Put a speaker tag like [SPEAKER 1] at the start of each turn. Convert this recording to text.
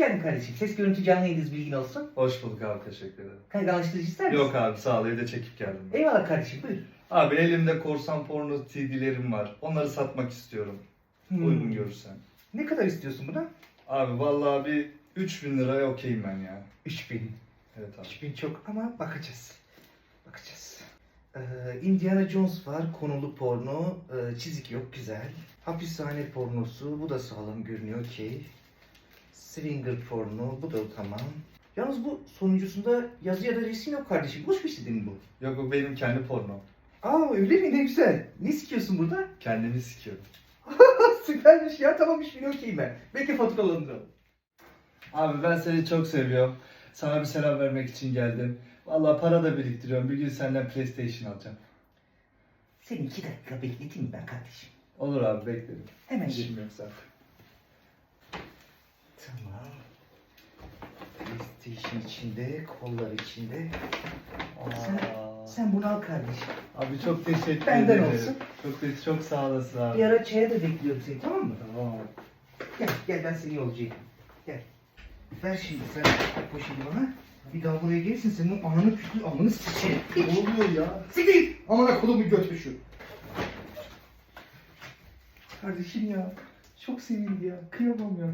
[SPEAKER 1] geldin kardeşim. Ses görüntü canlı yayındayız bilgin olsun.
[SPEAKER 2] Hoş bulduk abi teşekkür ederim.
[SPEAKER 1] Kanka alıştırıcı ister misin?
[SPEAKER 2] Yok abi sağ ol evde çekip geldim. ben.
[SPEAKER 1] Eyvallah kardeşim buyur.
[SPEAKER 2] Abi elimde korsan porno CD'lerim var. Onları satmak istiyorum.
[SPEAKER 1] Hmm.
[SPEAKER 2] Uygun görürsen.
[SPEAKER 1] Ne kadar istiyorsun buna?
[SPEAKER 2] Abi vallahi bir 3000 liraya okeyim ben ya.
[SPEAKER 1] 3000.
[SPEAKER 2] Evet abi.
[SPEAKER 1] 3000 çok ama bakacağız. Bakacağız. Ee, Indiana Jones var, konulu porno, ee, çizik yok, güzel. Hapishane pornosu, bu da sağlam görünüyor, okey. Swinger porno, bu da tamam. Yalnız bu sonuncusunda yazı ya da resim yok kardeşim. Boş bir şey değil mi bu?
[SPEAKER 2] Yok bu benim kendi porno.
[SPEAKER 1] Aa öyle mi? Ne güzel. Ne sikiyorsun burada?
[SPEAKER 2] Kendimi sikiyorum.
[SPEAKER 1] Süpermiş ya. Tamam 3000 okeyim ben. Bekle faturalandıralım.
[SPEAKER 2] Abi ben seni çok seviyorum. Sana bir selam vermek için geldim. Vallahi para da biriktiriyorum. Bir gün senden PlayStation alacağım.
[SPEAKER 1] Seni iki dakika bekleteyim mi ben kardeşim?
[SPEAKER 2] Olur abi beklerim.
[SPEAKER 1] Hemen
[SPEAKER 2] yok zaten.
[SPEAKER 1] Tamam. PlayStation içinde, kollar içinde. Sen, sen bunu al kardeşim.
[SPEAKER 2] Abi çok teşekkür
[SPEAKER 1] Benden
[SPEAKER 2] ederim.
[SPEAKER 1] olsun.
[SPEAKER 2] Çok te- çok sağ olasın abi.
[SPEAKER 1] Bir ara çaya da bekliyorum seni tamam mı?
[SPEAKER 2] Tamam.
[SPEAKER 1] Gel, gel ben seni yolcu edeyim. Gel. Ver şimdi sen poşeti bana. Bir daha buraya gelirsin senin o ananı kütü amını sikeyim.
[SPEAKER 2] Ne oluyor ya?
[SPEAKER 1] Siktir! Amına kolumu götür Kardeşim ya. Çok sevindi ya. Kıyamam ya.